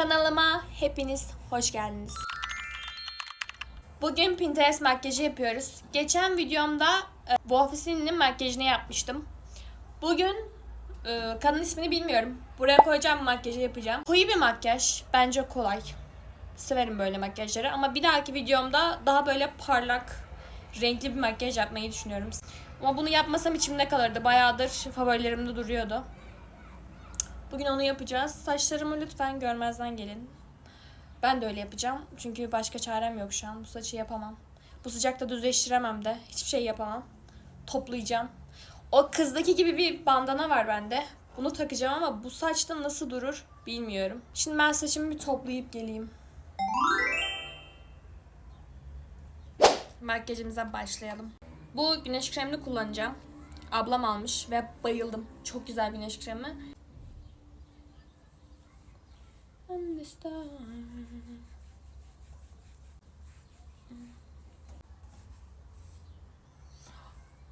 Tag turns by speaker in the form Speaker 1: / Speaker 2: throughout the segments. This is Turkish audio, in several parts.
Speaker 1: Kanalıma hepiniz hoş geldiniz. Bugün Pinterest makyajı yapıyoruz. Geçen videomda e, bu ofisinin makyajını yapmıştım. Bugün e, kanın ismini bilmiyorum. Buraya koyacağım makyajı yapacağım. Koyu bir makyaj. Bence kolay. Severim böyle makyajları ama bir dahaki videomda daha böyle parlak, renkli bir makyaj yapmayı düşünüyorum. Ama bunu yapmasam içimde kalırdı. Bayağıdır favorilerimde duruyordu. Bugün onu yapacağız. Saçlarımı lütfen görmezden gelin. Ben de öyle yapacağım. Çünkü başka çarem yok şu an. Bu saçı yapamam. Bu sıcakta düzleştiremem de. Hiçbir şey yapamam. Toplayacağım. O kızdaki gibi bir bandana var bende. Bunu takacağım ama bu saçta nasıl durur bilmiyorum. Şimdi ben saçımı bir toplayıp geleyim. Makyajımıza başlayalım. Bu güneş kremini kullanacağım. Ablam almış ve bayıldım. Çok güzel güneş kremi. Star.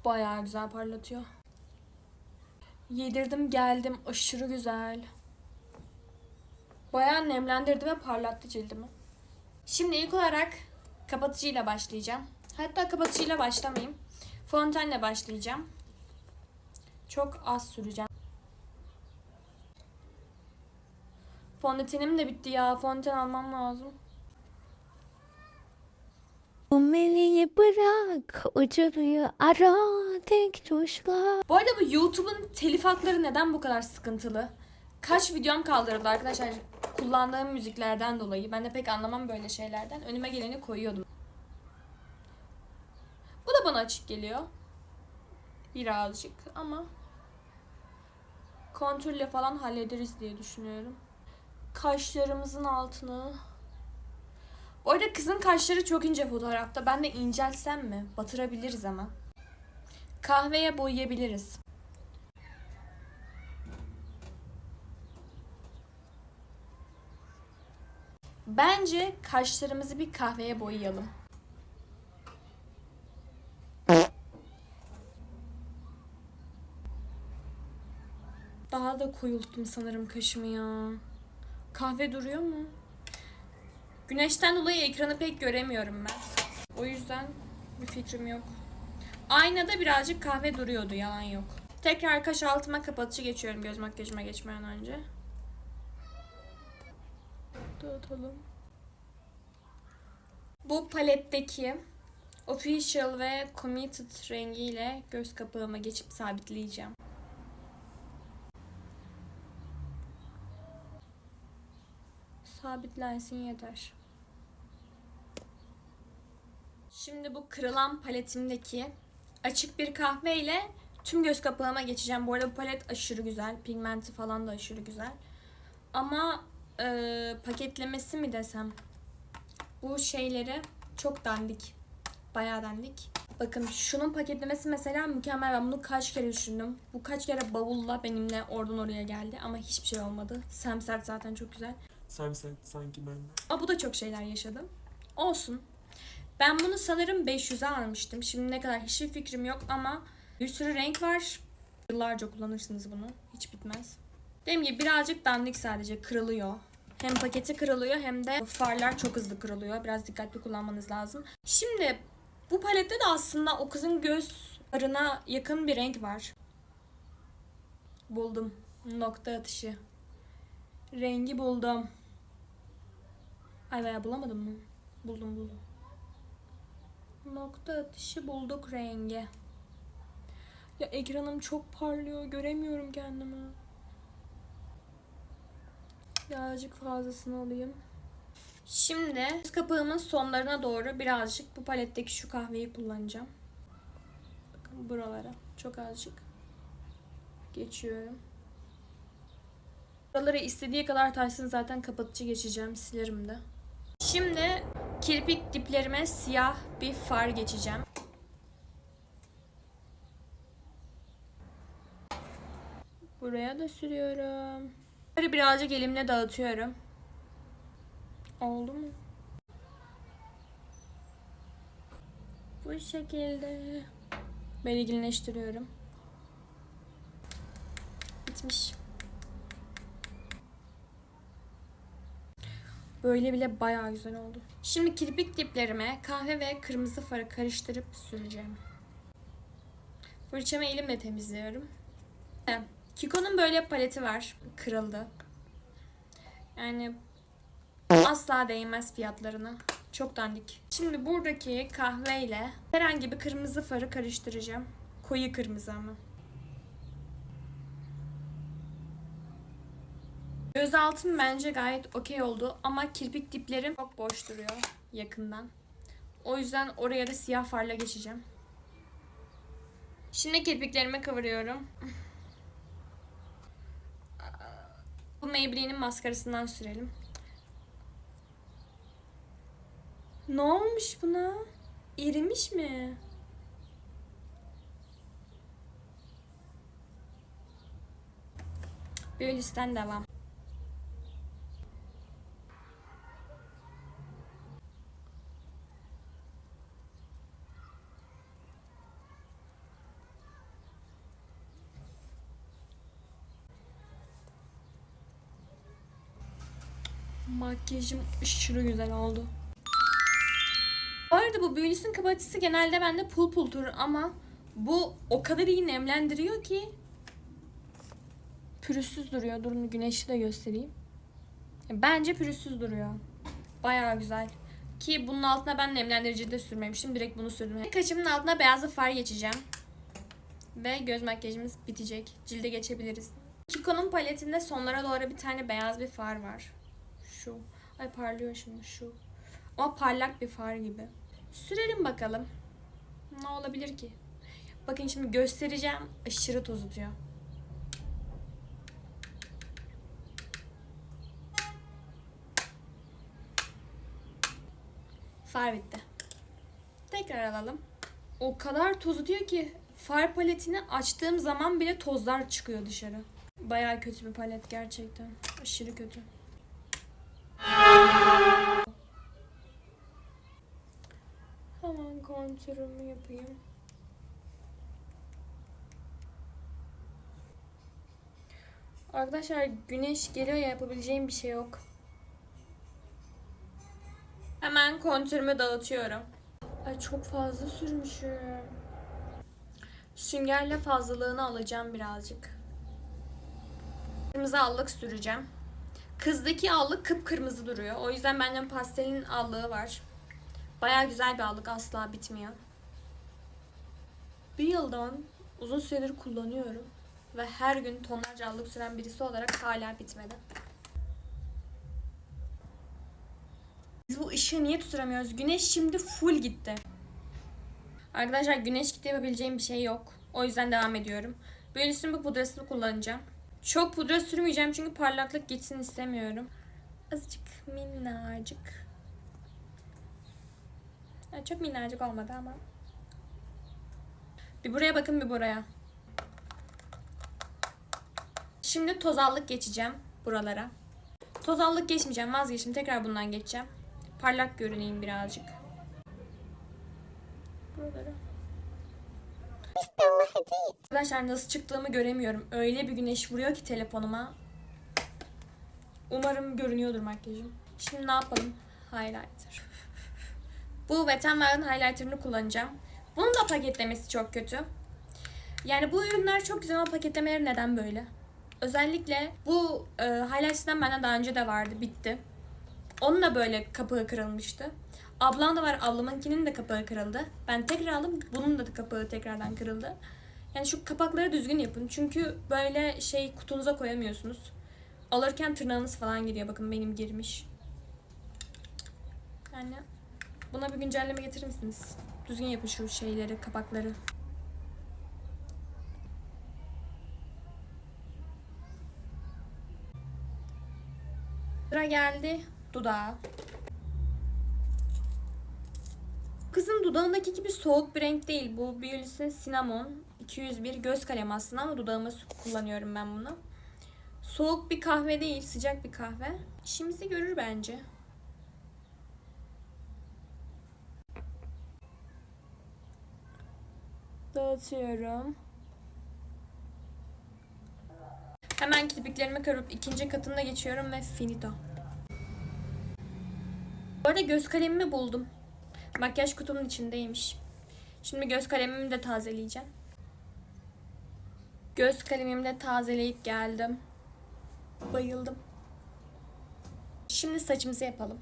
Speaker 1: Bayağı güzel parlatıyor. Yedirdim geldim aşırı güzel. Bayağı nemlendirdi ve parlattı cildimi. Şimdi ilk olarak kapatıcıyla başlayacağım. Hatta kapatıcıyla başlamayayım. Fontenle başlayacağım. Çok az süreceğim. Fondötenim de bitti ya. Fondöten almam lazım.
Speaker 2: Bu meleği bırak uçuruyor ara tek tuşla.
Speaker 1: Bu arada bu YouTube'un telif hakları neden bu kadar sıkıntılı? Kaç videom kaldırıldı arkadaşlar kullandığım müziklerden dolayı. Ben de pek anlamam böyle şeylerden. Önüme geleni koyuyordum. Bu da bana açık geliyor. Birazcık ama kontürle falan hallederiz diye düşünüyorum. Kaşlarımızın altını. Bu arada kızın kaşları çok ince fotoğrafta. Ben de inceltsem mi? Batırabiliriz ama. Kahveye boyayabiliriz. Bence kaşlarımızı bir kahveye boyayalım. Daha da koyulttum sanırım kaşımı ya. Kahve duruyor mu? Güneşten dolayı ekranı pek göremiyorum ben. O yüzden bir fikrim yok. Aynada birazcık kahve duruyordu yalan yok. Tekrar kaş altıma kapatıcı geçiyorum göz makyajıma geçmeden önce. Dağıtalım. Bu paletteki Official ve Committed rengiyle göz kapağıma geçip sabitleyeceğim. Sabitlensin yeter. Şimdi bu kırılan paletimdeki açık bir kahve ile tüm göz kapağıma geçeceğim. Bu arada bu palet aşırı güzel. Pigmenti falan da aşırı güzel. Ama e, paketlemesi mi desem? Bu şeyleri çok dandik. Bayağı dandik. Bakın şunun paketlemesi mesela mükemmel. Ben bunu kaç kere düşündüm. Bu kaç kere bavulla benimle oradan oraya geldi. Ama hiçbir şey olmadı. Semsert zaten çok güzel.
Speaker 3: Samsung sanki ben de.
Speaker 1: Ama bu da çok şeyler yaşadım. Olsun. Ben bunu sanırım 500'e almıştım. Şimdi ne kadar hiçbir fikrim yok ama bir sürü renk var. Yıllarca kullanırsınız bunu. Hiç bitmez. Dediğim gibi birazcık dandik sadece kırılıyor. Hem paketi kırılıyor hem de farlar çok hızlı kırılıyor. Biraz dikkatli kullanmanız lazım. Şimdi bu palette de aslında o kızın göz farına yakın bir renk var. Buldum. Nokta atışı. Rengi buldum. Ay veya bulamadım mı? Buldum buldum. Nokta atışı bulduk rengi. Ya ekranım çok parlıyor. Göremiyorum kendimi. Birazcık fazlasını alayım. Şimdi göz kapağımın sonlarına doğru birazcık bu paletteki şu kahveyi kullanacağım. Bakın buralara. Çok azıcık. Geçiyorum. Buraları istediği kadar taşsın zaten kapatıcı geçeceğim. Silerim de. Şimdi kirpik diplerime siyah bir far geçeceğim. Buraya da sürüyorum. Böyle birazcık elimle dağıtıyorum. Oldu mu? Bu şekilde belirginleştiriyorum. Bitmiş. Böyle bile bayağı güzel oldu. Şimdi kirpik diplerime kahve ve kırmızı farı karıştırıp süreceğim. Fırçamı elimle temizliyorum. Kiko'nun böyle paleti var. Kırıldı. Yani asla değmez fiyatlarına. Çok dandik. Şimdi buradaki kahveyle herhangi bir kırmızı farı karıştıracağım. Koyu kırmızı ama. Göz altım bence gayet okey oldu ama kirpik diplerim çok boş duruyor yakından. O yüzden oraya da siyah farla geçeceğim. Şimdi kirpiklerimi kıvırıyorum. Bu Maybelline'in maskarasından sürelim. Ne olmuş buna? Erimiş mi? Üstten devam. Makyajım aşırı güzel oldu. Bu arada bu Biolis'in kapatıcısı genelde bende pul pul durur ama bu o kadar iyi nemlendiriyor ki pürüzsüz duruyor. Durun güneşi de göstereyim. Bence pürüzsüz duruyor. Bayağı güzel. Ki bunun altına ben nemlendirici de sürmemiştim. Direkt bunu sürdüm. Kaşımın altına beyazlı far geçeceğim. Ve göz makyajımız bitecek. Cilde geçebiliriz. Kiko'nun paletinde sonlara doğru bir tane beyaz bir far var. Şu. Ay parlıyor şimdi şu. Ama parlak bir far gibi. Sürelim bakalım. Ne olabilir ki? Bakın şimdi göstereceğim. Aşırı tozutuyor. Far bitti. Tekrar alalım. O kadar tozutuyor ki far paletini açtığım zaman bile tozlar çıkıyor dışarı. Bayağı kötü bir palet gerçekten. Aşırı kötü. Hemen kontürümü yapayım. Arkadaşlar güneş geliyor ya yapabileceğim bir şey yok. Hemen kontürümü dağıtıyorum. Ay çok fazla sürmüşüm. Süngerle fazlalığını alacağım birazcık. Kırmızı allık süreceğim. Kızdaki allık kıpkırmızı duruyor. O yüzden bende pastelin allığı var. Baya güzel bir allık asla bitmiyor. Bir yıldan uzun süredir kullanıyorum. Ve her gün tonlarca allık süren birisi olarak hala bitmedi. Biz bu ışığı niye tutturamıyoruz? Güneş şimdi full gitti. Arkadaşlar güneş gitti yapabileceğim bir şey yok. O yüzden devam ediyorum. Böyle üstüne bu pudrasını kullanacağım. Çok pudra sürmeyeceğim çünkü parlaklık gitsin istemiyorum. Azıcık minnacık. Ya çok minnacık olmadı ama. Bir buraya bakın bir buraya. Şimdi tozallık geçeceğim buralara. Tozallık geçmeyeceğim vazgeçtim. Tekrar bundan geçeceğim. Parlak görüneyim birazcık. Buralara. Arkadaşlar nasıl çıktığımı göremiyorum. Öyle bir güneş vuruyor ki telefonuma. Umarım görünüyordur makyajım. Şimdi ne yapalım? Highlighter. Bu Wet n highlighter'ını kullanacağım. Bunun da paketlemesi çok kötü. Yani bu ürünler çok güzel ama paketlemeleri neden böyle? Özellikle bu e, highlighter'dan benden daha önce de vardı. Bitti. Onun da böyle kapağı kırılmıştı. Ablam da var. Ablamınkinin de kapağı kırıldı. Ben tekrar aldım. Bunun da kapağı tekrardan kırıldı. Yani şu kapakları düzgün yapın. Çünkü böyle şey kutunuza koyamıyorsunuz. Alırken tırnağınız falan giriyor. Bakın benim girmiş. Yani buna bir güncelleme getirir misiniz? Düzgün yapın şu şeyleri, kapakları. Sıra geldi dudağa. Kızın dudağındaki gibi soğuk bir renk değil. Bu Biolis'in Cinnamon 201 göz kalemi aslında ama dudağıma kullanıyorum ben bunu. Soğuk bir kahve değil, sıcak bir kahve. İşimizi görür bence. Dağıtıyorum. Hemen kirpiklerimi kırıp ikinci katına geçiyorum ve finito. Bu arada göz kalemimi buldum. Makyaj kutumun içindeymiş. Şimdi göz kalemimi de tazeleyeceğim. Göz kalemimi de tazeleyip geldim. Bayıldım. Şimdi saçımızı yapalım.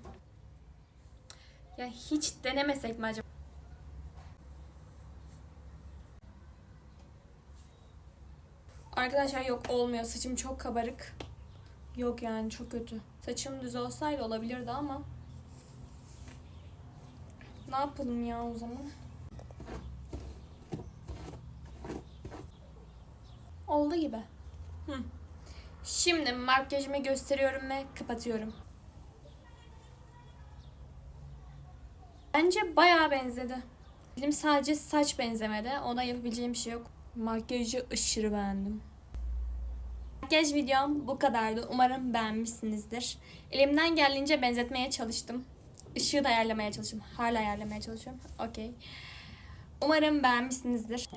Speaker 1: Ya hiç denemesek mi acaba? Arkadaşlar yok olmuyor. Saçım çok kabarık. Yok yani çok kötü. Saçım düz olsaydı olabilirdi ama. Ne yapalım ya o zaman? Oldu gibi. Hı. Şimdi makyajımı gösteriyorum ve kapatıyorum. Bence bayağı benzedi. Benim sadece saç benzemedi. Ona yapabileceğim bir şey yok. Makyajı aşırı beğendim. Makyaj videom bu kadardı. Umarım beğenmişsinizdir. Elimden geldiğince benzetmeye çalıştım. Işığı da ayarlamaya çalıştım. Hala ayarlamaya çalışıyorum. Okey. Umarım beğenmişsinizdir.